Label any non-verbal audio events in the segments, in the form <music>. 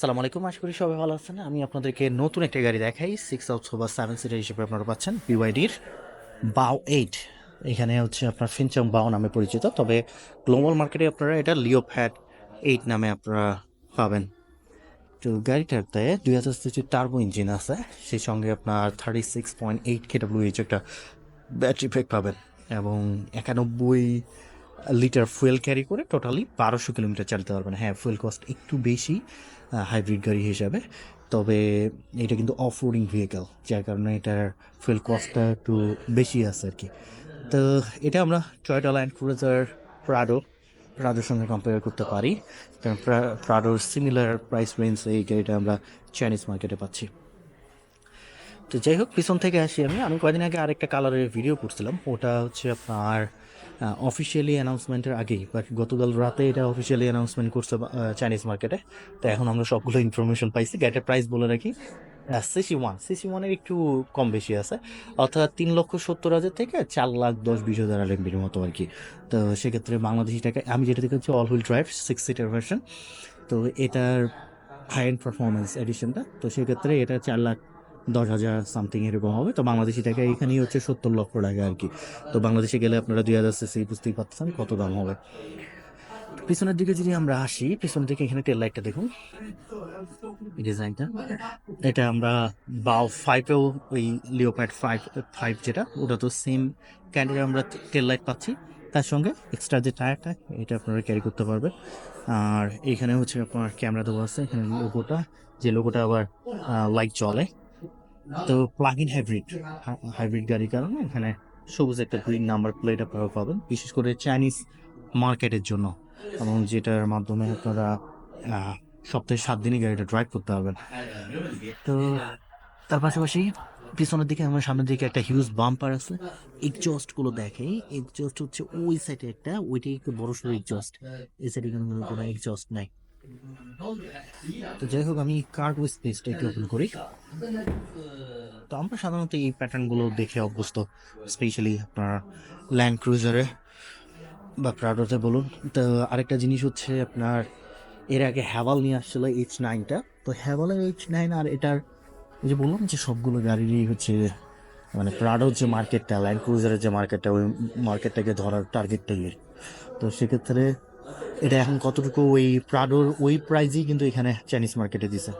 সালাম আলাইকুম। আশা করি সবাই ভালো আছেন। আমি আপনাদেরকে নতুন একটা গাড়ি দেখাই। সিক্স অথবা সেভেন সিটার হিসেবে আপনারা পাচ্ছেন বিওয়াইডির বাও এইট। এখানে হচ্ছে আপনার ফিনচং বাও নামে পরিচিত। তবে গ্লোবাল মার্কেটে আপনারা এটা লিও ফ্যাট এইট নামে আপনারা পাবেন। তো গাড়িটাতে দুই হাজার সিসির টার্বো ইঞ্জিন আছে। সেই সঙ্গে আপনার থার্টি সিক্স পয়েন্ট এইট কেডাব্লিউএইচ একটা ব্যাটারি প্যাক পাবেন। এবং একানব্বই লিটার ফুয়েল ক্যারি করে টোটালি বারোশো কিলোমিটার চালাতে পারবেন। হ্যাঁ ফুয়েল কস্ট একটু বেশি হাইব্রিড গাড়ি হিসাবে। তবে এটা কিন্তু অফ রোডিং ভেহিকেল যার কারণে এটার ফুয়েল কস্টটা একটু বেশি আছে আর কি তো এটা আমরা টয়টা ল্যান্ড ক্রুজার প্রাডো প্রাডোর সঙ্গে কম্পেয়ার করতে পারি। কারণ প্রাডোর সিমিলার প্রাইস রেঞ্জ এই গাড়িটা আমরা চাইনিজ মার্কেটে পাচ্ছি। তো যাই হোক, পিছন থেকে আসি আমি। আমি কয়েকদিন আগে আরেকটা কালারের ভিডিও করছিলাম। ওটা হচ্ছে আপনার অফিসিয়ালি অ্যানাউন্সমেন্টের আগেই বাট গতকাল রাতে এটা অফিসিয়ালি অ্যানাউন্সমেন্ট করছে চাইনিজ মার্কেটে তো এখন আমরা সবগুলো ইনফরমেশন পাইছি। গ্যাটের প্রাইস বলে রাখি। সিসি ওয়ান সিসি ওয়ানের একটু কম বেশি আছে। অর্থাৎ তিন লক্ষ সত্তর হাজার থেকে চার লাখ দশ বিশ হাজার আরএমবির মতো আর কি। তো সেক্ষেত্রে বাংলাদেশি টাকা, আমি যেটা দেখেছি all wheel drive six seater version তো এটার হাই এন্ড পারফরমেন্স এডিশনটা তো সেক্ষেত্রে এটা চার লাখ দশ হাজার সামথিং এরকম হবে। তো বাংলাদেশি টাকা এখানেই হচ্ছে সত্তর লক্ষ টাকা আর কি। তো বাংলাদেশে গেলে আপনারা দুই হাজার সিসি বুঝতেই পারছেন কত দাম হবে। পিছনের দিকে যদি আমরা আসি, পিছনের দিকে এখানে টেল লাইটটা দেখুন। ডিজাইনটা এটা আমরা বাও ফাইভেও ওই লিওপ্যাড ফাইভ ফাইভ যেটা, ওটা তো সেম ক্যান্ডের আমরা টেল লাইট পাচ্ছি। তার সঙ্গে এক্সট্রা যে টায়ারটা এটা আপনারা ক্যারি করতে পারবে আর এখানে হচ্ছে আপনার ক্যামেরা দেওয়া আছে, এখানে লোগোটা যে লোগোটা আবার লাইট চলে তো প্লাগ ইন হাইব্রিড হাইব্রিড গাড়ির কারণে এখানে সবুজ একটা গ্রিন নাম্বার প্লেট আপনারা পাবেন, বিশেষ করে চাইনিজ মার্কেটের জন্য। এবং যেটার মাধ্যমে আপনারা সপ্তাহে সাত দিনই গাড়িটা ড্রাইভ করতে পারবেন। তো তার পাশাপাশি পিছনের দিকে আমার সামনের দিকে একটা হিউজ বাম্পার আছে এক্সজস্টগুলো দেখে এক্সজস্ট হচ্ছে ওই সাইডে একটা, ওইটাই একটু বড় সড়ো এক্সজস্ট এই সাইডে কোনো এক্সজস্ট নাই। তো যাই হোক, আমি কার্গো স্পেসটা একটু ওপেন করি। তো আমরা সাধারণত এই প্যাটার্নগুলো দেখে অভ্যস্ত স্পেশালি আপনার ল্যান্ড ক্রুজারে বা প্রাডোতে বলুন। তো আরেকটা জিনিস হচ্ছে আপনার, এর আগে হ্যাভাল নিয়ে আসছিল এইচ নাইনটা তো হ্যাভালের এইচ নাইন আর এটার ওই যে বললাম যে সবগুলো গাড়িরই হচ্ছে মানে প্রাডোর যে মার্কেটটা ল্যান্ড ক্রুজারের যে মার্কেটটা ওই মার্কেটটাকে ধরার টার্গেটটাই। তো সেক্ষেত্রে এটা এখন কতটুকু ওই প্রাডোর ওই প্রাইজেই কিন্তু এখানে চাইনিজ মার্কেটে দিছে।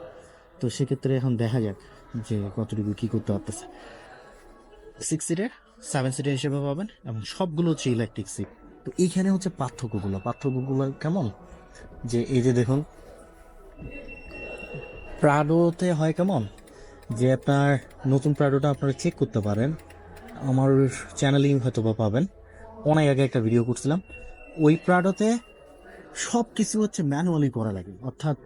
তো সেক্ষেত্রে এখন দেখা যাক যে কতটুকু কী করতে পারতেছে। সিক্স সিটের সেভেন সিটের হিসেবে পাবেন এবং সবগুলো হচ্ছে ইলেকট্রিক সিট তো এইখানে হচ্ছে পার্থক্যগুলো পার্থক্যগুলো কেমন? যে এই যে দেখুন প্রাডোতে হয় কেমন? যে আপনার নতুন প্রাডোটা আপনারা চেক করতে পারেন। আমার চ্যানেলেই হয়তো বা পাবেন। অনেক আগে একটা ভিডিও করছিলাম। ওই প্রাডোতে সব কিছু হচ্ছে ম্যানুয়ালি করা লাগে। অর্থাৎ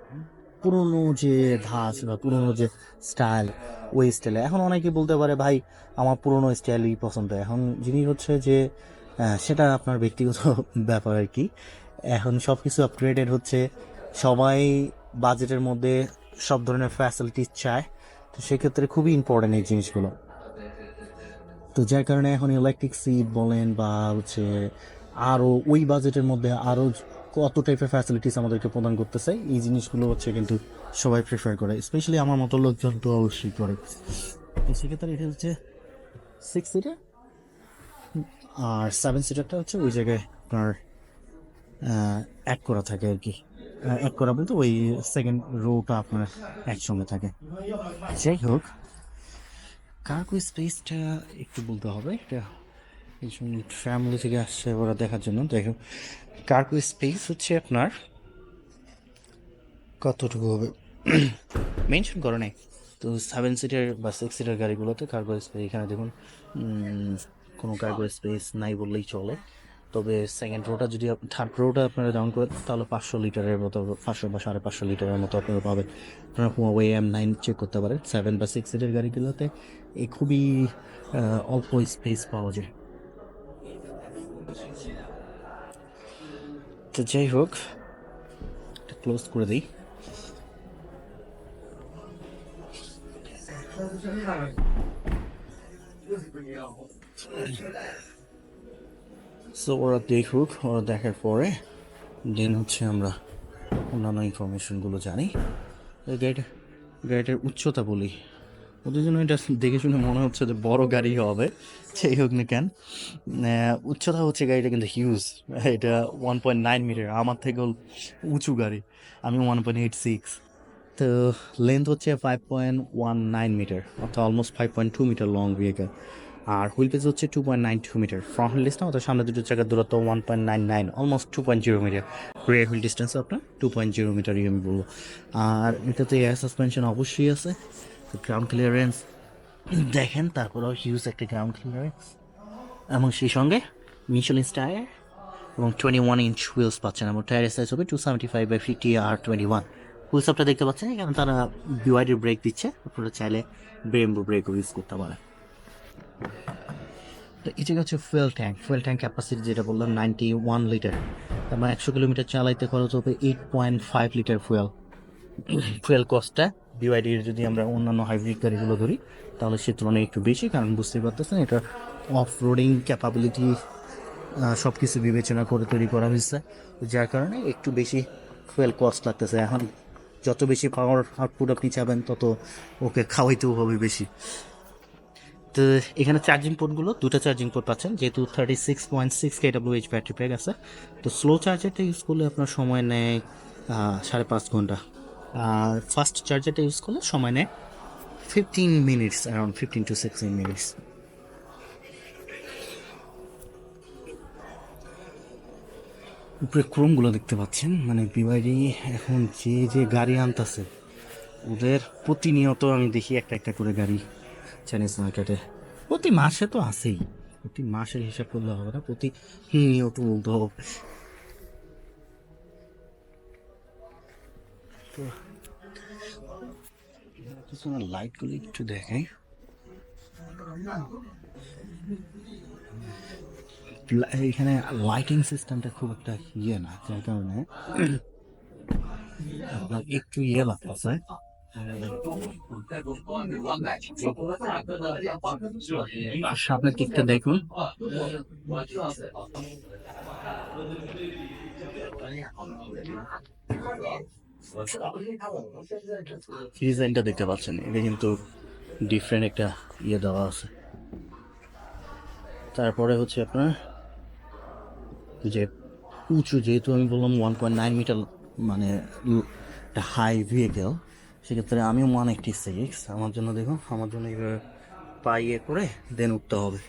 পুরনো যে ধাঁচ বা পুরনো যে স্টাইল, ওই স্টাইলে। এখন অনেকে বলতে পারে, ভাই, আমার পুরনো স্টাইলই পছন্দ। এখন জিনিস হচ্ছে যে সেটা আপনার ব্যক্তিগত <laughs> ব্যাপার আর কি। এখন সব কিছু আপগ্রেডেড হচ্ছে। সবাই বাজেটের মধ্যে সব ধরনের ফ্যাসিলিটিস চায়। তো সেক্ষেত্রে খুবই ইম্পর্টেন্ট এই জিনিসগুলো। তো যার কারণে এখন ইলেকট্রিক সিট বলেন বা হচ্ছে আরও ওই বাজেটের মধ্যে আরও কত টাইপের ফ্যাসিলিটিস আমাদেরকে প্রদান করতেছে, এই জিনিসগুলো হচ্ছে কিন্তু সবাই প্রেফার করে স্পেশালি আমার মতো লোকজন তো অবশ্যই করে। তো সেক্ষেত্রে এটা হচ্ছে সিক্স সিটার আর সেভেন সিটারটা হচ্ছে ওই জায়গায় আপনার অ্যাড করা থাকে আর কি। অ্যাড করা বলতে ওই সেকেন্ড রোটা আপনার একসঙ্গে থাকে। যাই হোক কার্গো স্পেসটা একটু বলতে হবে, এটা এই ফ্যামিলি থেকে আসছে, ওরা দেখার জন্য। দেখো কার্গো স্পেস হচ্ছে আপনার কতটুকু হবে? মেনশন করে নাই। তো সেভেন সিটার বা সিক্স সিটার গাড়িগুলোতে কার্গো স্পেস এখানে দেখুন কোনো কার্গো স্পেস নাই বললেই চলে। তবে সেকেন্ড রোটা যদি থার্ড রোটা আপনারা ডাউন করেন তাহলে পাঁচশো লিটারের মতো, পাঁচশো বা সাড়ে পাঁচশো লিটারের মতো আপনারা পাবেন। আপনারা ওয়ে এম নাইন চেক করতে পারেন। সেভেন বা সিক্স সিটের গাড়িগুলোতে খুবই অল্প স্পেস পাওয়া যায়। তো যাই হোক ক্লোজ করে দিই। সো ওরা দেখুক, ওরা দেখার পরে দেন হচ্ছে আমরা অন্যান্য ইনফরমেশনগুলো জানি। এই গাড়িটা, গাড়িটার উচ্চতা বলি। ওদের জন্য এটা দেখে শুনে মনে হচ্ছে যে বড় গাড়ি হবে। সেই হোক না কেন। উচ্চতা হচ্ছে গাড়িটা কিন্তু হিউজ এটা ওয়ান পয়েন্ট নাইন মিটার আমার থেকেও উঁচু গাড়ি। আমি ওয়ান পয়েন্ট এইট সিক্স তো লেন্থ হচ্ছে five point one nine metre অর্থাৎ almost five point two metre long vehicle আর হুইল পেজ হচ্ছে two point nine two metre front wheel distance অর্থাৎ সামনে দুটো চাকার দূরত্ব one point nine nine almost two point zero metre rear wheel distance আপনার two point zero মিটারই আমি বলব। আর এটাতে এয়ার সাসপেনশন অবশ্যই আছে। তো গ্রাউন্ড ক্লিয়ারেন্স দেখেন, তারপরেও হিউজ একটা গ্রাউন্ড ক্লিয়ারেন্স এবং সেই সঙ্গে মিশলিন টায়ার এবং টোয়েন্টি ওয়ান ইঞ্চ হুইলস পাচ্ছেন এবং টায়ারের সাইজ হবে two seventy five by fifty R twenty one wheels আপটা দেখতে পাচ্ছেন, এখানে তারা বিওয়াইডির ব্রেক দিচ্ছে। আপনারা চাইলে ব্রেম্বো ব্রেকও ইউজ করতে পারেন। তো এটা হচ্ছে fuel tank fuel tank capacity যেটা বললাম নাইনটি ওয়ান লিটার তার মানে একশো কিলোমিটার চালাইতে খরচ হবে eight point five litre fuel fuel কস্টটা বিওয়াইডির যদি আমরা অন্যান্য হাইব্রিড গাড়িগুলো ধরি, তাহলে সে তুলনায় একটু বেশি, কারণ বুঝতেই পারতেছেন এটা অফ রোডিং ক্যাপাবিলিটি সব কিছু বিবেচনা করে তৈরি করা হয়েছে, যার কারণে একটু বেশি ফুয়েল কস্ট লাগতেছে। এখন যত বেশি পাওয়ার আউটপুট আপনি চাবেন, তত ওকে খাওয়াইতেও হবে বেশি। তো এখানে চার্জিং পোর্টগুলো দুটো চার্জিং পোর্ট পাচ্ছেন, যেহেতু thirty six point six K W H battery pack আছে। তো স্লো চার্জারটা ইউজ করলে আপনার সময় নেয় সাড়ে পাঁচ ঘণ্টা। আর ফাস্ট চার্জারটা ইউজ করলে সময় নেয় fifteen minutes around fifteen to sixteen minutes উপরে ক্রোমগুলো দেখতে পাচ্ছেন? মানে বিবাড়ি এখন যে যে গাড়ি আনতেছে, ওদের প্রতিনিয়ত আমি দেখি একটা একটা করে গাড়ি চাইনিজ মার্কেটে প্রতি মাসে তো আছেই। প্রতি মাসের হিসাব করলে হবে না প্রতি নিয়ত বলতে হবে। তো পিছনে লাইটগুলো একটু দেখাই। এখানে লাইটিং সিস্টেমটা খুব একটা ইয়ে না, যার কারণে একটু ইয়ে লাগতেছে। সামনের দিকটা দেখুন। ডিজাইনটা দেখতে পাচ্ছেন, এটা কিন্তু ডিফারেন্ট একটা ইয়ে দেওয়া আছে। তারপরে হচ্ছে আপনার, যে উঁচু, যেহেতু আমি বললাম ওয়ান পয়েন্ট নাইন মিটার মানে একটা হাই ভেহিকেল সেক্ষেত্রে আমি ওয়ান এইটি সিক্স আমার জন্য দেখুন, আমার জন্য এবার পাইয়ে করে দেন উঠতে হবে।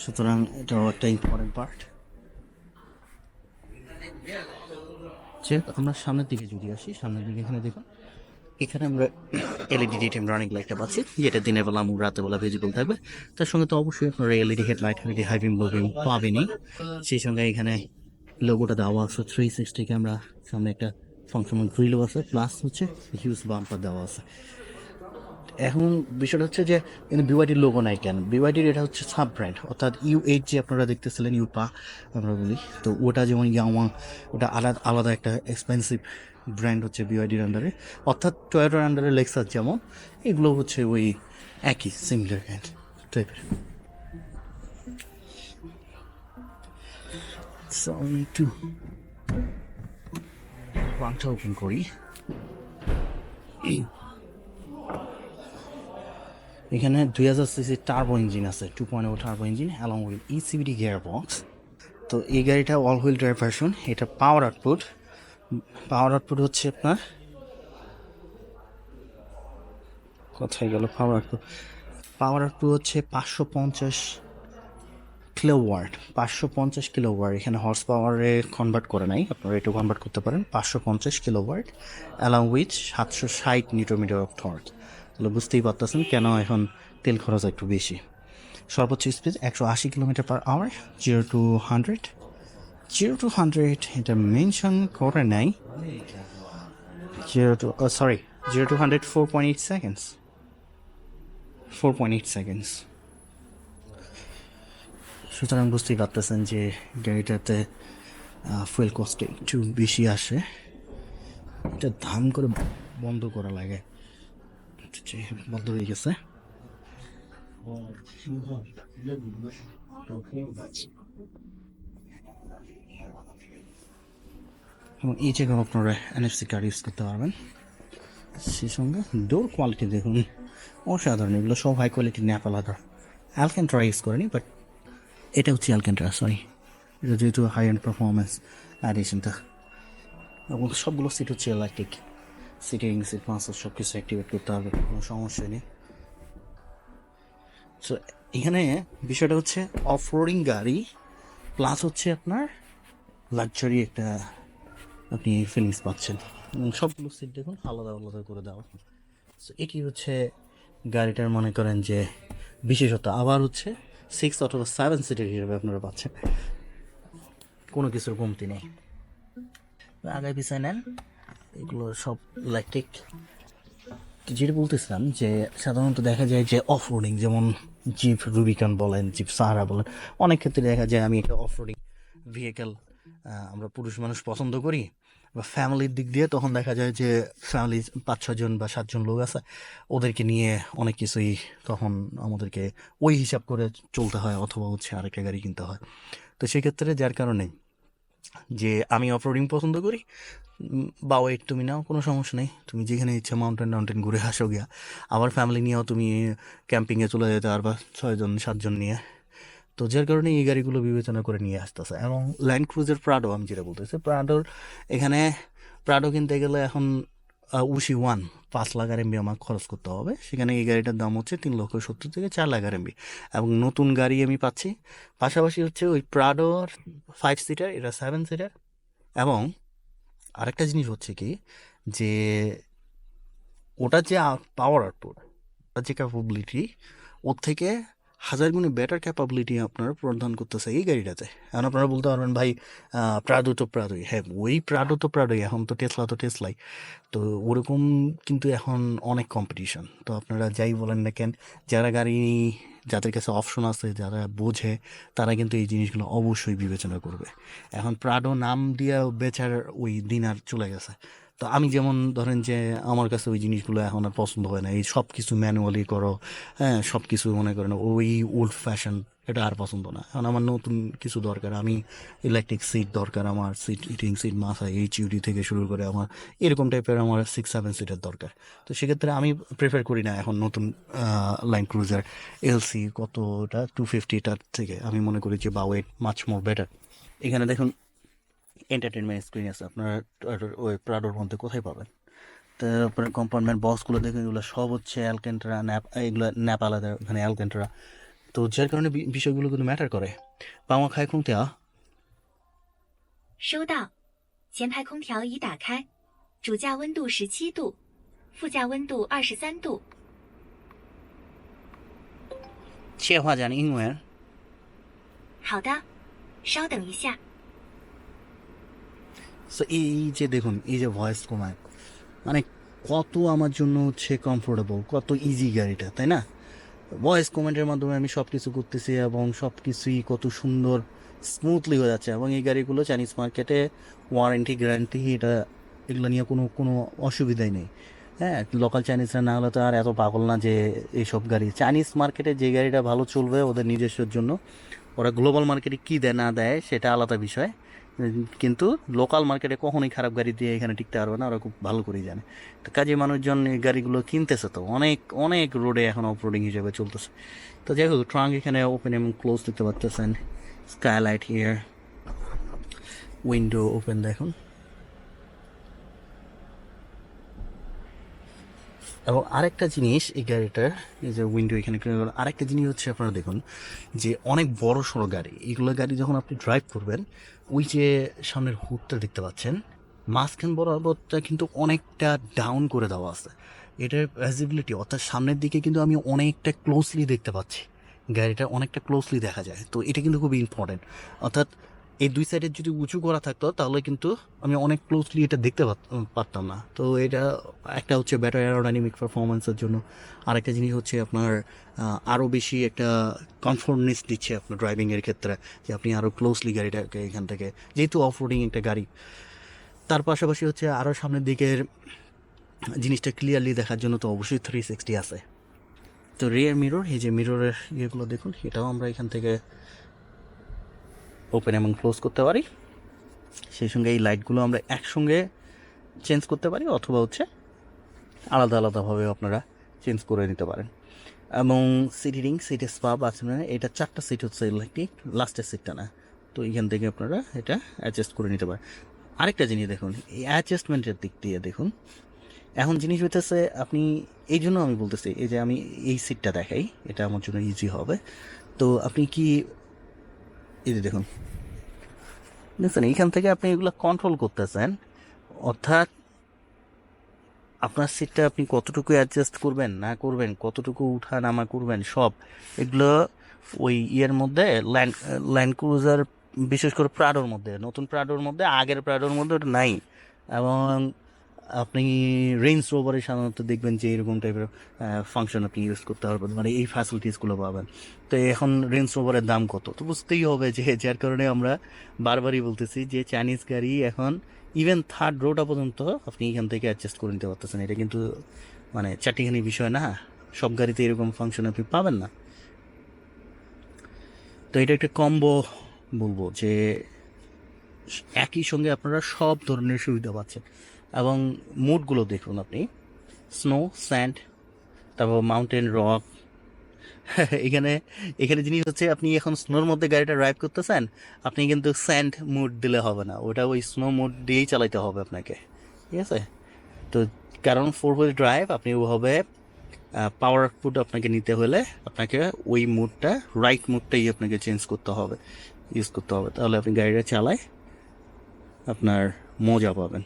সুতরাং এটাও একটা ইম্পর্টেন্ট পার্ট যে আমরা সামনের দিকে যদি আসি, সামনের দিকে এখানে দেখুন। এখানে আমরা এলইডি ডিটেম রানিং লাইটটা পাচ্ছি, যেটা দিনের বেলা আমার রাতের বেলা ভিজিবল থাকবে। তার সঙ্গে তো অবশ্যই আপনারা এলইডি হেডলাইট এলইডি হাইভিং বলবেন পাবেনি সেই সঙ্গে এখানে লোগোটা দেওয়া আছে থ্রি সিক্সটি ক্যামেরা সামনে একটা ফাংশনাল গ্রিলও আছে প্লাস হচ্ছে হিউজ বাম্পার দেওয়া আছে। এখন বিষয়টা হচ্ছে যে, কিন্তু বিওয়াইডির লোগো নাই কেন? বিওয়াইডির এটা হচ্ছে সাব ব্র্যান্ড অর্থাৎ ইউ এইট যে আপনারা দেখতেছিলেন ইউপা আমরা বলি। তো ওটা যেমন ইয়ামা ওটা আলাদা আলাদা একটা এক্সপেন্সিভ ব্র্যান্ড হচ্ছে বিওয়াইডির আন্ডারে অর্থাৎ টয়োটার আন্ডারে লেক্সাস যেমন, এগুলো হচ্ছে ওই একই সিমিলার ব্র্যান্ড টাইপের So বাংটা ওপেন করি। এখানে দুই হাজার সিসি টার্বো ইঞ্জিন আছে two point O turbo engine along with ECBD gear box তো এই গাড়িটা অল হুইল ড্রাইভ ভার্সন এটা পাওয়ার আউটপুট পাওয়ার আউটপুট হচ্ছে আপনার, কোথায় গেল পাওয়ার আউটপুট পাওয়ার আউটপুট হচ্ছে পাঁচশো পঞ্চাশ কিলো ওয়ার্ড পাঁচশো পঞ্চাশ কিলো ওয়ার্ড এখানে হর্স পাওয়ারে কনভার্ট করে নাই, আপনারা একটু কনভার্ট করতে পারেন, পাঁচশো পঞ্চাশ কিলো ওয়ার্ড অ্যালং উইথ সাতশো ষাট নিউটোমিটার অফ থর্ট তাহলে বুঝতেই পারতেছেন কেন এখন তেল খরচ একটু বেশি। সর্বোচ্চ স্পিড একশো আশি kilometre per hour zero to hundred zero to hundred এটা মেনশন করে নাই। Zero to sorry zero to hundred four point eight seconds four point eight seconds সুতরাং বুঝতেই পারতেছেন যে গাড়িটাতে ফুয়েল কস্ট একটু বেশি আসে। এটা ধান করে বন্ধ করা লাগে। যে বন্ধ হয়ে গেছে এবং এই জায়গায় আপনারা এনএফসি কার্ড ইউজ করতে পারবেন সেই সঙ্গে ডোর কোয়ালিটি দেখুন। অসাধারণ এগুলো সব হাই কোয়ালিটি ন্যাপ আলাদা অ্যালকেন্ট্রা ইউজ করেনি বাট এটা হচ্ছে অ্যালকেন্ট্রা সরি এটা যেহেতু হাই এন্ড পারফরমেন্স অ্যাডিশনটা এবং সবগুলো সিট হচ্ছে ইলেকট্রিক সিটিং সিট মাসাজ সব কিছু অ্যাক্টিভেট করতে হবে, কোনো সমস্যা নেই। সো এখানে বিষয়টা হচ্ছে অফ রোডিং গাড়ি প্লাস হচ্ছে আপনার লাক্সারি একটা আপনি ফিলিংস পাচ্ছেন। সবগুলো সিট দেখুন, আলাদা আলাদা করে দেওয়া। সো এটি হচ্ছে গাড়িটার মনে করেন যে বিশেষত আবার হচ্ছে সিক্স অথবা সেভেন সিটের হিসেবে আপনারা পাচ্ছেন। কোনো কিছুর কমতি নেই। আগায় পিছায় নেন। এগুলো সব ইলেকট্রিক যেটা বলতেছিলাম যে, সাধারণত দেখা যায় যে অফ রোডিং যেমন জিপ রুবিকান বলেন জিপ সাহারা বলেন, অনেক ক্ষেত্রে দেখা যায় আমি একটা অফ রোডিং ভেহিকেল আমরা পুরুষ মানুষ পছন্দ করি, বা ফ্যামিলির দিক দিয়ে তখন দেখা যায় যে ফ্যামিলি পাঁচ ছজন বা সাতজন লোক আছে, ওদেরকে নিয়ে অনেক কিছুই তখন আমাদেরকে ওই হিসাব করে চলতে হয়, অথবা হচ্ছে আরেকটা গাড়ি কিনতে হয়। তো সেক্ষেত্রে যার কারণে যে আমি অফরোডিং পছন্দ করি বা ওয়েট তুমি নাও, কোনো সমস্যা নেই। তুমি যেখানে ইচ্ছা মাউন্টেন টাউন্টেন ঘুরে আসো গিয়া। আবার ফ্যামিলি নিয়েও তুমি ক্যাম্পিংয়ে চলে যেতে পারবা, ছয়জন, সাতজন নিয়ে। তো যার কারণে এই গাড়িগুলো বিবেচনা করে নিয়ে আসতেছে। এবং ল্যান্ড ক্রুজের প্রাডো আমি যেটা বলতেছি প্রাডোর এখানে প্রাডো কিনতে গেলে এখন উশি ওয়ান পাঁচ লাখ আর এমবি আমার খরচ করতে হবে। সেখানে এই গাড়িটার দাম হচ্ছে তিন লক্ষ সত্তর থেকে চার লাখ আর এমবি। এবং নতুন গাড়ি আমি পাচ্ছি। পাশাপাশি হচ্ছে ওই প্রাডোর ফাইভ সিটার এটা সেভেন সিটার এবং আরেকটা জিনিস হচ্ছে কি, যে ওটার যে পাওয়ার আউটপুট ওটার যে ক্যাপাবিলিটি ওর থেকে হাজার গুণে বেটার ক্যাপাবিলিটি আপনারা প্রদান করতেছে এই গাড়িটাতে। এখন আপনারা বলতে পারবেন, ভাই প্রাডো তো প্রাডোই হ্যাঁ ওই প্রাডো তো প্রাডোই এখন তো টেসলা তো টেসলাই তো ওরকম কিন্তু এখন অনেক কম্পিটিশন তো আপনারা যাই বলেন না কেন, যারা গাড়ি যাদের কাছে অপশন আছে, যারা বোঝে, তারা কিন্তু এই জিনিসগুলো অবশ্যই বিবেচনা করবে। এখন প্রাডো নাম দিয়ে বেচার ওই দিন আর চলে গেছে। তো আমি যেমন ধরেন যে আমার কাছে ওই জিনিসগুলো এখন আর পছন্দ হয় না, এই সব কিছু ম্যানুয়ালি করো হ্যাঁ সব কিছু মনে করেন ওই ওল্ড ফ্যাশন এটা আর পছন্দ না। এখন আমার নতুন কিছু দরকার, আমি ইলেকট্রিক সিট দরকার, আমার সিট ইটিং সিট মাথা এইচ ইউডি থেকে শুরু করে আমার এরকম টাইপের আমার সিক্স সেভেন সিটের দরকার। তো সেক্ষেত্রে আমি প্রেফার করি না এখন নতুন লাইন ক্রুজার এলসি কতটা? টু ফিফটিটার থেকে। আমি মনে করি যে বা ওয়েট মাছ মোর বেটার এখানে দেখুন এন্টারটেনমেন্ট স্ক্রিন আছে। আপনার ওই প্রাডোর মধ্যে কোথায় পাবেন? তারপরে কম্পার্টমেন্ট বক্সগুলো দেখুন, এগুলো সব হচ্ছে অ্যালকেন্ট্রা ন্যাপ এগুলো আলাদা, এখানে অ্যালকেন্ট্রা তো যার কারণে বি- বিষয়গুলো কিন্তু ম্যাটার করে পাওয়া খায় খুঁতে 收到，前排空调已打开，主驾温度十七度，副驾温度二十三度。切换讲英文好的，稍等一下。 সো এই এই যে দেখুন এই যে ভয়েস কমায় মানে কত আমার জন্য হচ্ছে কমফোর্টেবল কত ইজি গাড়িটা তাই না ভয়েস কমেন্টের মাধ্যমে আমি সব কিছু করতেছি এবং সব কিছুই কত সুন্দর স্মুথলি হয়ে যাচ্ছে এবং এই গাড়িগুলো চাইনিজ মার্কেটে ওয়ারেন্টি গ্যারান্টি এটা এগুলো নিয়ে কোনো কোনো অসুবিধাই নেই। হ্যাঁ লোকাল চাইনিজরা না হলে তো আর এত পাগল না যে এইসব গাড়ি। চাইনিজ মার্কেটে যে গাড়িটা ভালো চলবে ওদের নিজস্বের জন্য, ওরা গ্লোবাল মার্কেটে কী দেয় না দেয় সেটা আলাদা বিষয়। কিন্তু লোকাল মার্কেটে কখনোই খারাপ গাড়ি দিয়ে এখানে টিকতে পারবে না, ওরা খুব ভালো করেই জানে। তো কাজে মানুষজন এই গাড়িগুলো কিনতেছে তো, অনেক অনেক রোডে এখন অফরোডিং হিসেবে চলতেছে। তো যাই হোক ট্রাঙ্ক এখানে ওপেন এবং ক্লোজ দেখতে পাচ্ছেন স্কাইলাইট হিয়ার উইন্ডো ওপেন দেখুন। এবং আরেকটা জিনিস এই গাড়িটার, এই যে উইন্ডো এখানে আরেকটা জিনিস হচ্ছে আপনারা দেখুন যে অনেক বড় সড়ো গাড়ি। এগুলো গাড়ি যখন আপনি ড্রাইভ করবেন, ওই যে সামনের হুডটা দেখতে পাচ্ছেন, মাঝখান বরাবরটা কিন্তু অনেকটা ডাউন করে দেওয়া আছে। এটার ভিজিবিলিটি অর্থাৎ সামনের দিকে কিন্তু আমি অনেকটা ক্লোজলি দেখতে পাচ্ছি। গাড়িটা অনেকটা ক্লোজলি দেখা যায়। তো এটা কিন্তু খুবই ইম্পর্টেন্ট অর্থাৎ এই দুই সাইডে যদি উঁচু করা থাকতো, তাহলে কিন্তু আমি অনেক ক্লোজলি এটা দেখতে পারতাম না। তো এটা একটা হচ্ছে ব্যাটার অ্যারোডাইনামিক পারফরমেন্সের জন্য। আরেকটা জিনিস হচ্ছে আপনার আরও বেশি একটা কমফোর্টনেস দিচ্ছে আপনার ড্রাইভিংয়ের ক্ষেত্রে, যে আপনি আরও ক্লোজলি গাড়িটাকে, এখান থেকে, যেহেতু অফ রোডিং একটা গাড়ি। তার পাশাপাশি হচ্ছে আরও সামনের দিকের জিনিসটা ক্লিয়ারলি দেখার জন্য তো অবশ্যই থ্রি সিক্সটি আছে। তো রিয়ার মিরর এই যে মিররের ইয়েগুলো দেখুন, এটাও আমরা এখান থেকে ওপেন এবং ক্লোজ করতে পারি। সেই সঙ্গে এই লাইটগুলো আমরা একসঙ্গে চেঞ্জ করতে পারি অথবা হচ্ছে আলাদা আলাদাভাবে আপনারা চেঞ্জ করে নিতে পারেন। এবং সিটি রিং সিটি স্পাব আছে না এটা চারটা সিট হচ্ছে ইলেকট্রিক লাস্টের সিটটা না। তো এখান থেকে আপনারা এটা অ্যাডজাস্ট করে নিতে পারেন। আরেকটা জিনিস দেখুন, এই অ্যাডজাস্টমেন্টের দিক দিয়ে দেখুন। এখন জিনিস হইতেছে, আপনি এই জন্য আমি বলতেছি, এই যে আমি এই সিটটা দেখাই, এটা আমার জন্য ইজি হবে। তো আপনি কি এই যে দেখুন। দেখছেন এইখান থেকে আপনি এগুলো কন্ট্রোল করতেছেন, অর্থাৎ আপনার সিটটা আপনি কতটুকু অ্যাডজাস্ট করবেন, না করবেন, কতটুকু উঠা নামা করবেন, সব এগুলো ওই ইয়ের মধ্যে ল্যান্ড ল্যান্ড ক্রুজার বিশেষ করে প্রাডোর মধ্যে, নতুন প্রাডোর মধ্যে, আগের প্রাডোর মধ্যে ওটা নাই। এবং আপনি রেঞ্জ রোভারে সাধারণত দেখবেন যে এরকম টাইপের ফাংশন আপনি ইউজ করতে পারবেন মানে এই ফ্যাসিলিটিসগুলো পাবেন। তো এখন রেঞ্জ রোভারের দাম কত? তো বুঝতেই হবে যে যার কারণে আমরা বারবারই বলতেছি যে চাইনিজ গাড়ি এখন ইভেন থার্ড রোটা পর্যন্ত আপনি এখান থেকে অ্যাডজাস্ট করে নিতে পারতেছেন। এটা কিন্তু মানে চাটিখানি বিষয় না, সব গাড়িতে এরকম ফাংশন আপনি পাবেন না। তো এটা একটা কম্বো বলব যে একই সঙ্গে আপনারা সব ধরনের সুবিধা পাচ্ছেন। এবং মুডগুলো দেখুন আপনি। স্নো স্যান্ড তারপর মাউন্টেন রক এখানে এখানে জিনিস হচ্ছে আপনি এখন স্নোর মধ্যে গাড়িটা ড্রাইভ করতেছেন, আপনি কিন্তু স্যান্ড মুড দিলে হবে না। ওটা ওই স্নো মুড দিয়েই চালাতে হবে আপনাকে। ঠিক আছে? তো কারণ ফোর হুইল ড্রাইভ আপনি ওভাবে পাওয়ার আউটপুট আপনাকে নিতে হলে আপনাকে ওই মুডটা রাইট মুডটাই আপনাকে চেঞ্জ করতে হবে ইউজ করতে হবে। তাহলে আপনি গাড়িটা চালায় আপনার মজা পাবেন।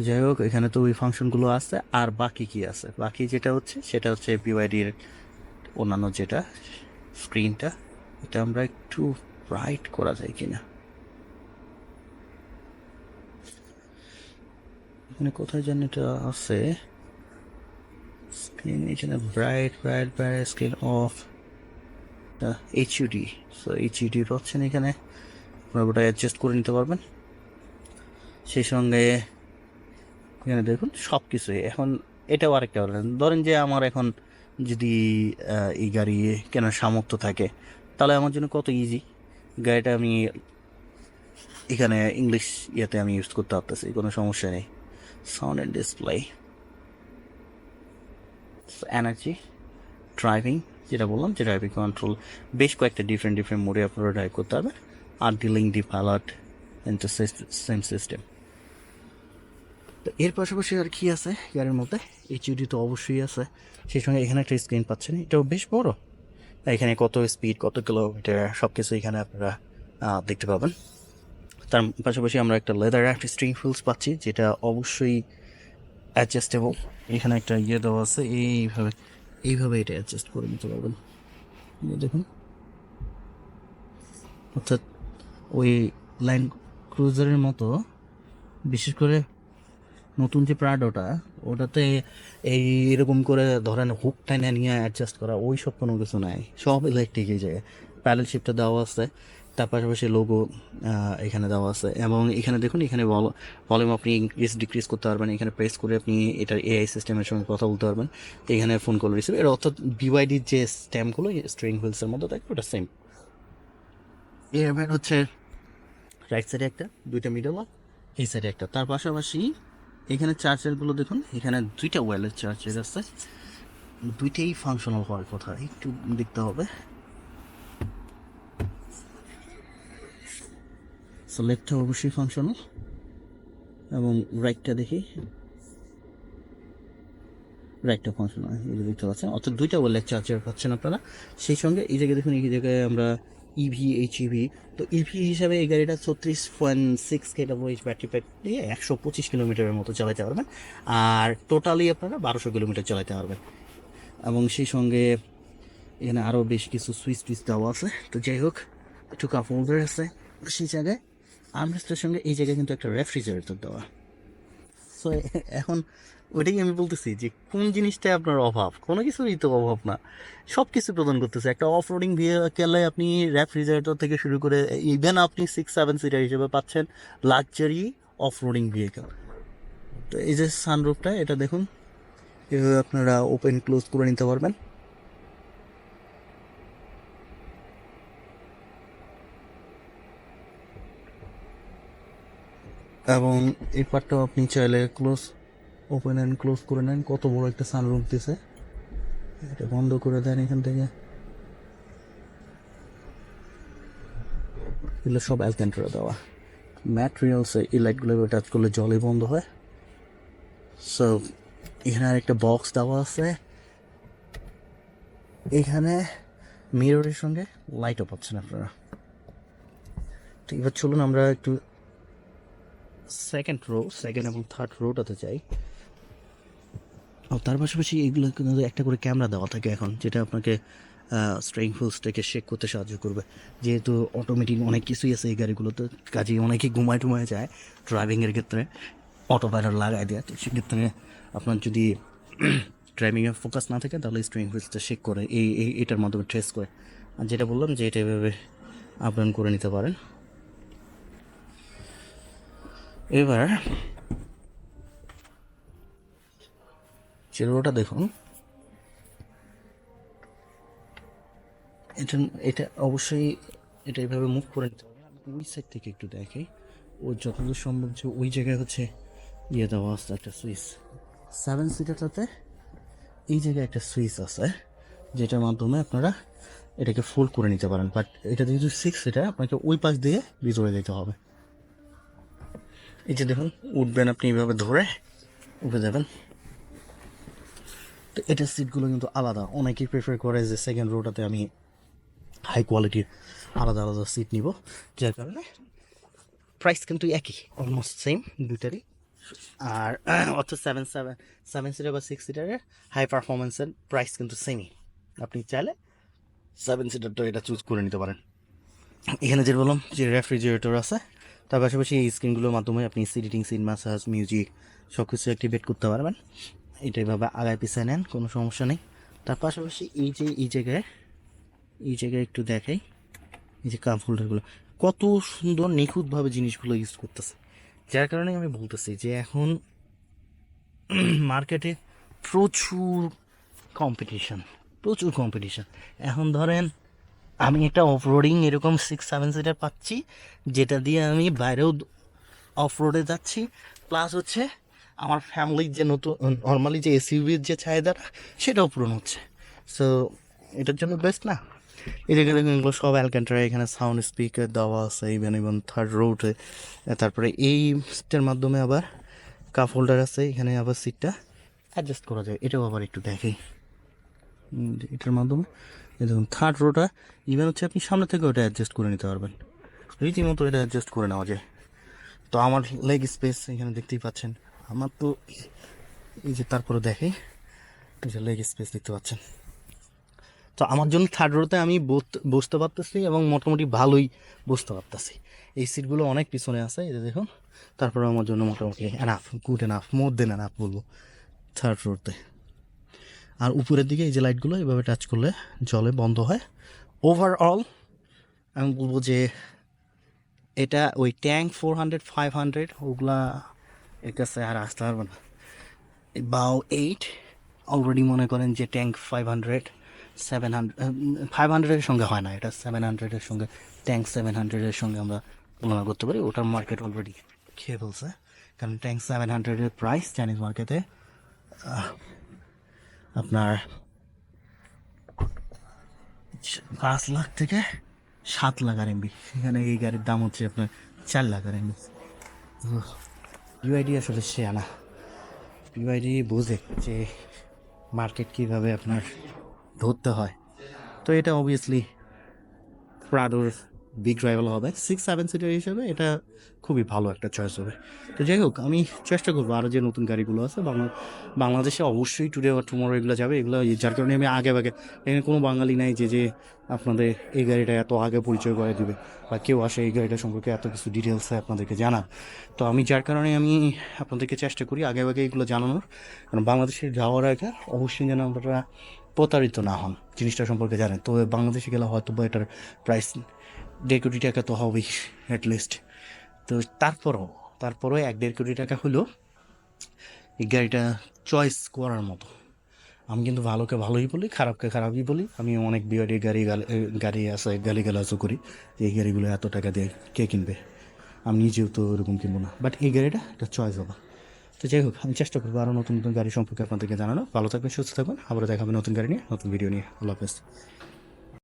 তো যাই হোক, এখানে তো ওই ফাংশনগুলো আছে, আর বাকি কি আছে? বাকি যেটা হচ্ছে, সেটা হচ্ছে বিওয়াইডির অন্যান্য যেটা স্ক্রিনটা এটা আমরা একটু ব্রাইট করা যায় কিনা। এখানে কোথায় জানি এটা আছে? স্ক্রিন এখানে bright bright bright screen off HUD so HUD পাচ্ছেন এখানে, আপনারা ওটা অ্যাডজাস্ট করে নিতে পারবেন। সেই সঙ্গে এখানে দেখুন সব কিছুই এখন এটাও আরেকটা বলেন। ধরেন যে আমার এখন যদি এই গাড়ি কেনার সামর্থ্য থাকে, তাহলে আমার জন্য কত ইজি গাড়িটা আমি এখানে ইংলিশ ইয়েতে আমি ইউজ করতে পারতেছি, কোনো সমস্যা নেই। Sound and display energy driving যেটা বললাম যে ড্রাইভিং কন্ট্রোল বেশ কয়েকটা ডিফারেন্ট ডিফারেন্ট মোডে আপনারা ড্রাইভ করতে পারবেন। আর dealing deep alert into same system তো এর পাশাপাশি আর কি আছে গাড়ির মধ্যে? এইচইডি তো অবশ্যই আছে। সেই সঙ্গে এখানে একটা স্ক্রিন পাচ্ছেন। এটাও বেশ বড়। এখানে কত স্পিড কত কিলোমিটার সব কিছু এখানে আপনারা দেখতে পাবেন। তার পাশাপাশি আমরা একটা লেদার একটা স্ট্রিং ফুলস পাচ্ছি, যেটা অবশ্যই অ্যাডজাস্টেবল এখানে একটা ইয়ে দেওয়া আছে, এইভাবে এইভাবে এটা অ্যাডজাস্ট করে নিতে পারবেন। দেখুন। অর্থাৎ ওই লাইন ক্রুজারের মতো, বিশেষ করে নতুন যে প্রাডোটা ওটাতে এই এরকম করে ধরেন হুক টাইনে নিয়ে অ্যাডজাস্ট করা, ওই সব কোনো কিছু নাই। সব ইলেকট্রিকই এই জায়গায় প্যাডেল শিপটা দেওয়া আছে, তার পাশাপাশি লোগো এখানে দেওয়া আছে। এবং এখানে দেখুন, এখানে ভলিউম আপনি ইনক্রিজ ডিক্রিজ করতে পারবেন। এখানে প্রেস করে আপনি এটার এআই সিস্টেমের সঙ্গে কথা বলতে পারবেন। এখানে ফোন কল রিসিভ এটা অর্থাৎ বিওয়াইডির যে স্ট্যাম্পগুলো স্ট্রিং হুইলসের মধ্যে থাকে ওটা সেম এয়ারব্যাগ হচ্ছে রাইট সাইডে একটা, দুইটা মিডল এই সাইডে একটা। তার পাশাপাশি এখানে চার্জারগুলো দেখুন, এখানে দুইটা ওয়্যারলেস চার্জার আছে। দুইটাই ফাংশনাল হওয়ার কথা, একটু দেখতে হবে। লেফটটা অবশ্যই ফাংশনাল এবং রাইটটা দেখি। রাইটটা ফাংশনাল দেখতে পাচ্ছেন? অর্থাৎ দুইটা ওয়্যারলেস চার্জার পাচ্ছেন আপনারা। সেই সঙ্গে এই জায়গায় দেখুন, এই জায়গায় আমরা ইভি এইচ ইভি তো ইভি হিসাবে এই গাড়িটা ছত্রিশ পয়েন্ট সিক্স কেডাব্লিউএইচ ব্যাটারি প্যাক দিয়ে একশো পঁচিশ কিলোমিটারের মতো চালাতে পারবেন। আর টোটালি আপনারা বারোশো কিলোমিটার চালাতে পারবেন। এবং সেই সঙ্গে এখানে আরও বেশ কিছু সুইচ টুইচ দেওয়া আছে। তো যাই হোক, একটু কাপ হোল্ডার আছে সেই জায়গায়। আর্মরেস্টের সঙ্গে এই জায়গায় কিন্তু একটা রেফ্রিজারেটর দেওয়া। সো এখন ওইটাই আমি বলতেছি যে, কোন জিনিসটা আপনার অভাব? কোনো কিছুরই তো অভাব না। সব কিছু প্রদান করতেছে। একটা অফ রোডিং ভেহিকেলে আপনি রেফ্রিজারেটর থেকে শুরু করে ইভেন আপনি সিক্স সেভেন সিটার হিসেবে পাচ্ছেন লাক্সারি অফ রোডিং ভেহিকেল তো এই যে সানরুফটা এটা দেখুন। এভাবে আপনারা ওপেন ক্লোজ করে নিতে পারবেন। এবং এই পার্টটাও আপনি চাইলে ক্লোজ ওপেন অ্যান্ড ক্লোজ করে নেন। কত বড় একটা সানরুম দিছে। এটা বন্ধ করে দেন এখান থেকে। এগুলো সব অ্যালক্যান্টারা দেওয়া। ম্যাটেরিয়ালস এই লাইটগুলো টাচ করলে জলে বন্ধ হয়। সো এখানে একটা বক্স দেওয়া আছে। এখানে মিররের সঙ্গে লাইটও পাচ্ছেন আপনারা। তো এবার চলুন আমরা একটু সেকেন্ড রো সেকেন্ড এবং থার্ড রোটাতে যাই। তার পাশাপাশি এগুলো কিন্তু একটা করে ক্যামেরা দেওয়া থাকে এখন, যেটা আপনাকে স্ট্রেইং ফুলসটাকে শেক করতে সাহায্য করবে। যেহেতু অটোমেটিক অনেক কিছুই আছে এই গাড়িগুলোতে কাজে অনেকেই ঘুমায় টুমায় যায় ড্রাইভিংয়ের ক্ষেত্রে অটো পাইলট লাগাই দেয়, তো সেক্ষেত্রে আপনার যদি <clears throat> ড্রাইভিংয়ে ফোকাস না থাকে, তাহলে স্ট্রেইং হুইলসটা শেক করে, এই এই, এটার মাধ্যমে ট্রেস করে। আর যেটা বললাম যে এটা এভাবে আপ ডাউন করে নিতে পারেন। এবার চেরোটা দেখুন। এটা এটা অবশ্যই, এটা এভাবে মুভ করে নিতে হবে। ওই সাইড থেকে একটু দেখাই ও যতদূর সম্ভব যে ওই জায়গায় হচ্ছে ইয়ে দেওয়া আছে, একটা সুইচ। সেভেন সিটারটাতে এই জায়গায় একটা সুইচ আছে, যেটার মাধ্যমে আপনারা এটাকে ফোল্ড করে নিতে পারেন। বাট এটা যেহেতু সিক্স সিটার আপনাকে ওই পাশ দিয়ে ভিতরে যেতে হবে। এই যে দেখুন, উঠবেন আপনি এইভাবে ধরে, উঠে যাবেন। তো এটার সিটগুলো কিন্তু আলাদা। অনেকেই প্রেফার করে যে সেকেন্ড রোটাতে আমি হাই কোয়ালিটির আলাদা আলাদা সিট নিব। যার কারণে প্রাইস কিন্তু একই অলমোস্ট সেম দুইটারই। আর অর্থাৎ সেভেন সেভেন সেভেন সিটার বা সিক্স সিটারের হাই পারফরমেন্সের প্রাইস কিন্তু সেমই আপনি চাইলে সেভেন সিটারটা এটা চুজ করে নিতে পারেন। এখানে যে বললাম যে রেফ্রিজারেটর আছে, তার পাশাপাশি এই স্ক্রিনগুলোর মাধ্যমে আপনি সিডিটিং সিন মাসাজ মিউজিক সব কিছু অ্যাক্টিভেট করতে পারবেন। এটা এভাবে আগায় পিছিয়ে নেন, কোনো সমস্যা নেই। তার পাশাপাশি এই যে, এই জায়গায় এই জায়গায় একটু দেখাই। এই যে কাপ হোল্ডারগুলো কত সুন্দর নিখুঁতভাবে জিনিসগুলো ইউজ করতেছে। যার কারণে আমি বলতেছি যে এখন <clears throat> মার্কেটে প্রচুর কম্পিটিশন প্রচুর কম্পিটিশন এখন ধরেন, আমি একটা অফ রোডিং এরকম সিক্স সেভেন সিটার পাচ্ছি, যেটা দিয়ে আমি বাইরেও অফ রোডে যাচ্ছি প্লাস হচ্ছে আমার ফ্যামিলির যে নতুন নর্মালি যে এসইউভির যে চাহিদাটা সেটাও পূরণ হচ্ছে। সো এটার জন্য বেস্ট না? এই দেখুন এগুলো সব অ্যালকান্টারা এখানে সাউন্ড স্পিকার দেওয়া আছে ইভেন ইভেন থার্ড রোডে তারপরে এই সিটের মাধ্যমে আবার কাপ হোল্ডার আছে এখানে আবার সিটটা অ্যাডজাস্ট করা যায়। এটাও আবার একটু উম, এটার মাধ্যমে দেখুন থার্ড রোটা ইভেন হচ্ছে আপনি সামনে থেকে ওটা অ্যাডজাস্ট করে নিতে পারবেন। রীতিমতো এটা অ্যাডজাস্ট করে নেওয়া যায়। তো আমার লেগ স্পেস এখানে দেখতেই পাচ্ছেন। আমার তো এই যে তারপরে দেখে যে লেগ স্পেস দেখতে পাচ্ছেন। তো আমার জন্য থার্ড রোতে আমি বসতে- পারতেছি এবং মোটামুটি ভালোই বসতে পারতেছি। এই সিটগুলো অনেক পিছনে আছে, এই যে দেখুন। তারপরে আমার জন্য মোটামুটি enough good enough more than enough বলব থার্ড রোতে আর উপরের দিকে এই যে লাইটগুলো এভাবে টাচ করলে জলে বন্ধ হয়। ওভারঅল আমি বলব যে এটা ওই Tank four hundred five hundred ওগুলা এর কাছে আর আসতে পারবে না। বাও এইট অলরেডি মনে করেন যে Tank five hundred seven hundred five হান্ড্রেডের সঙ্গে হয় না, এটা সেভেন হান্ড্রেডের সঙ্গে ট্যাঙ্ক সেভেন হান্ড্রেডের সঙ্গে আমরা তুলনা করতে পারি, ওটার মার্কেট অলরেডি খেয়ে ফেলছে কারণ ট্যাঙ্ক সেভেন হান্ড্রেডের প্রাইস চাইনিজ মার্কেটে আপনার পাঁচ লাখ থেকে সাত লাখ আর এমবি। এখানে এই গাড়ির দাম হচ্ছে আপনার চার লাখ আর এমবি। ইউআইডি আসলে সে আনা। ইউআইডি বোঝে যে মার্কেট কীভাবে আপনার ধরতে হয়। তো এটা অবভিয়াসলি প্রাডোর বিগ রাইভাল হবে। সিক্স সেভেন সিটার হিসেবে এটা খুবই ভালো একটা চয়েস হবে। তো যাই হোক, আমি চেষ্টা করব আরও যে নতুন গাড়িগুলো আছে, বাংলা, বাংলাদেশে অবশ্যই টুডে বা টুমোরো এগুলো যাবে। এগুলো যার কারণে আমি আগে আগে এখানে কোনো বাঙালি নাই যে যে আপনাদের এই গাড়িটা এত আগে পরিচয় করে দিবে বা কেউ আসে এই গাড়িটা সম্পর্কে এত কিছু ডিটেলসে আপনাদেরকে জানান তো আমি যার কারণে আমি আপনাদেরকে চেষ্টা করি আগে আগে এগুলো জানানোর। কারণ বাংলাদেশে যাওয়ার আগে অবশ্যই যেন আপনারা প্রতারিত না হন, জিনিসটা সম্পর্কে জানেন। তো বাংলাদেশে গেলে হয়তো বা এটার প্রাইস দেড় কোটি টাকা তো হবেই অ্যাটলিস্ট তো তারপরও তারপরও এক দেড় কোটি টাকা হলো এই গাড়িটা চয়েস করার মতো। আমি কিন্তু ভালোকে ভালোই বলি, খারাপকে খারাপই বলি। আমি অনেক বিয়ারি গাড়ি গাড়ি আছে গালি গালাজও করি। এই গাড়িগুলো এত টাকা দিয়ে কে কিনবে? আমি নিজেও তো ওরকম কিনবো না। বাট এই গাড়িটা এটা চয়েস হবে। তো যাই হোক, আমি চেষ্টা করব আরও নতুন নতুন গাড়ি সম্পর্কে আপনাদেরকে জানানো ভালো থাকবেন, সুস্থ থাকবেন। আবারও দেখাবেন নতুন গাড়ি নিয়ে, নতুন ভিডিও নিয়ে। আল্লাহ হাফেজ।